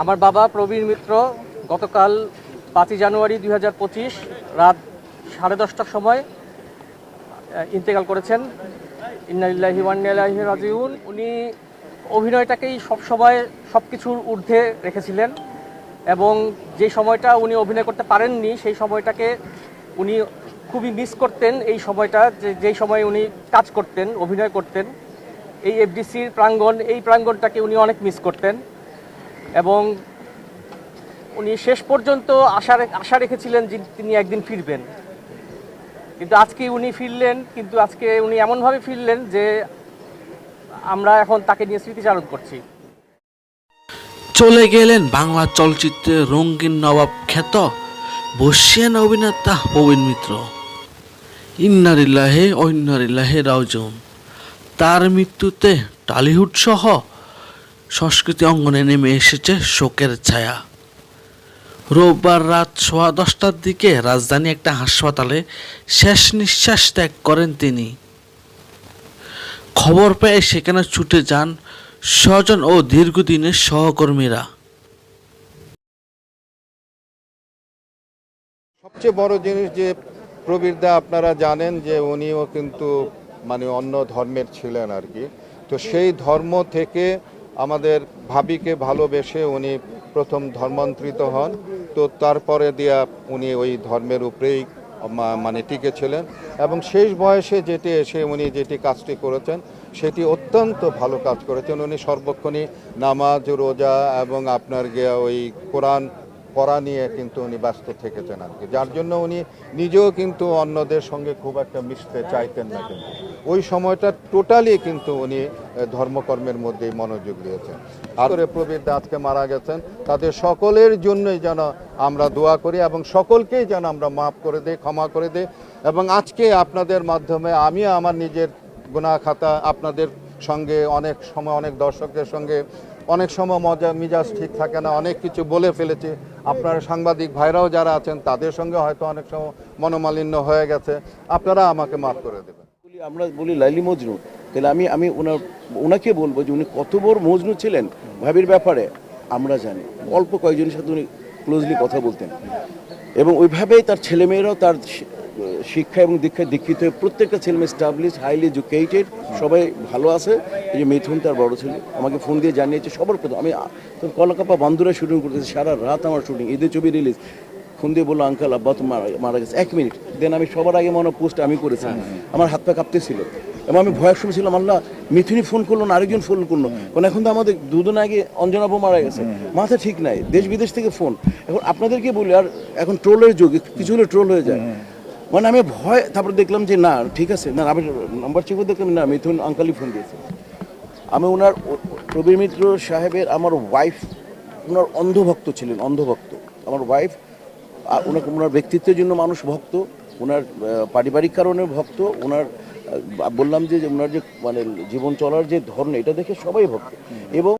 আমার বাবা প্রবীর মিত্র গতকাল পাঁচই জানুয়ারি দুই হাজার পঁচিশ রাত সাড়ে দশটার সময় ইন্তেকাল করেছেন। ইন্নালিল্লাহি ওয়ান্নাইলাহি রাজিউন। উনি অভিনয়টাকেই সবসময় সব কিছুর ঊর্ধ্বে রেখেছিলেন এবং যে সময়টা উনি অভিনয় করতে পারেননি, সেই সময়টাকে উনি খুবই মিস করতেন। এই সময়টা যে যেই সময় উনি কাজ করতেন, অভিনয় করতেন, এই এফডিসির প্রাঙ্গণ, এই প্রাঙ্গণটাকে উনি অনেক মিস করতেন। এবং উনি শেষ পর্যন্ত আশা আশা রেখেছিলেন যে তিনি একদিন ফিরবেন। কিন্তু আজকে উনি ফিরলেন, কিন্তু আজকে উনি এমনভাবে ফিরলেন যে আমরা এখন তাকে নিয়ে স্মৃতিচারণ করছি। চলে গেলেন বাংলা চলচ্চিত্রে রঙ্গিন নবাব খ্যাত বর্ষিয়ান অভিনেতা প্রবীণ মিত্র। ইন্নারিল্লাহে ঐন্নারিল্লাহে রাউজন তার মৃত্যুতে টালিউড সহ সংস্কৃতি অঙ্গনে নেমে এসেছে শোকের ছায়া। রোববার রাত সোয়া দশটার দিকে রাজধানী একটা হাসপাতালে শেষ নিঃশ্বাস ত্যাগ করেন তিনি। খবর পেয়ে সেখানে ছুটে যান স্বজন ও দীর্ঘদিনের সহকর্মীরা। সবচেয়ে বড় জিনিস যে প্রবীরদা আপনারা জানেন যে উনিও কিন্তু মানে অন্য ধর্মের ছিলেন আর কি। তো সেই ধর্ম থেকে আমাদের ভাবিকে ভালোবেসে উনি প্রথম ধর্মান্তরিত হন। তো তারপরে দিয়া উনি ওই ধর্মের উপরেই মানে টিকে ছিলেন এবং শেষ বয়সে যেটি এসে উনি যেটি কাজটি করেছেন, সেটি অত্যন্ত ভালো কাজ করেছেন। উনি সর্বক্ষণই নামাজ, রোজা এবং আপনার গিয়া ওই কোরআন পড়া নিয়ে কিন্তু উনি ব্যস্ত থেকেছেন আর কি। যার জন্য উনি নিজেও কিন্তু অন্যদের সঙ্গে খুব একটা মিশতে চাইতেন না কিন্তু। ওই সময়টা টোটালি কিন্তু উনি ধর্মকর্মের মধ্যে মনোযোগ দিয়েছেন। আর প্রবীর আজকে মারা গেছেন, তাদের সকলের জন্যই যেন আমরা দোয়া করি এবং সকলকেই যেন আমরা মাফ করে দিই, ক্ষমা করে দিই। এবং আজকে আপনাদের মাধ্যমে আমি আমার নিজের গুনাহ খাতা আপনাদের সঙ্গে অনেক সময়, অনেক দর্শকদের সঙ্গে অনেক সময় মজা, মিজাজ ঠিক থাকে না, অনেক কিছু বলে ফেলেছি। আপনার সাংবাদিক ভাইরাও যারা আছেন, তাদের সঙ্গে হয়তো অনেক সময় মনোমালিন্য হয়ে গেছে। আপনারা আমাকে মাফ করে দেবেন। আমরা বলি লাইলি মজনু। তাহলে আমি আমি ওনার ওনাকে বলব যে উনি কত বড় মজনু ছিলেন ভাবির ব্যাপারে আমরা জানি। অল্প কয়েকজনের সাথে উনি ক্লোজলি কথা বলতেন। এবং ওইভাবেই তার ছেলেমেয়েরাও তার শিক্ষা এবং দীক্ষায় দীক্ষিত হয়ে প্রত্যেকটা ছেলেমেয়ে স্টাবলিশ হাইলি এডুকেটেড সবাই ভালো আছে। এই যে মিথুন তার বড় ছেলে আমাকে ফোন দিয়ে জানিয়েছে সবার প্রথম আমি কলকাতা বান্দুরা শুটিং করতেছি সারা রাত আমার শুটিং ঈদের ছবি রিলিজ ফোন দিয়ে বলল আঙ্কাল আব্বা তো মারা মারা গেছে। এক মিনিট দেন আমি সবার আগে মনে পোস্ট আমি করেছি আমার হাত পা কাঁপতেছিল। এবং আমি ভয়ের সময় ছিলাম আল্লাহ মিথুনি ফোন করল না আরেকজন ফোন করল। কারণ এখন তো আমাদের দুদিন আগে অঞ্জনাবু মারা গেছে। মাথা ঠিক নাই দেশ বিদেশ থেকে ফোন এখন আপনাদেরকে বলি আর এখন ট্রোলের যুগ কিছু হলে ট্রোল হয়ে যায়। মানে আমি ভয় তারপর দেখলাম যে না ঠিক আছে না আমি নাম্বার চেক দেখলাম না মিথুন আঙ্কালই ফোন দিয়েছে। আমি ওনার প্রবীর মিত্র সাহেবের আমার ওয়াইফ ওনার অন্ধভক্ত ছিলেন অন্ধভক্ত। আমার ওয়াইফ ওনার ওনার ব্যক্তিত্বের জন্য মানুষ ভক্ত ওনার পারিবারিক কারণে ভক্ত ওনার বললাম যে ওনার যে মানে জীবন চলার যে ধরন এটা দেখে সবাই ভক্ত। এবং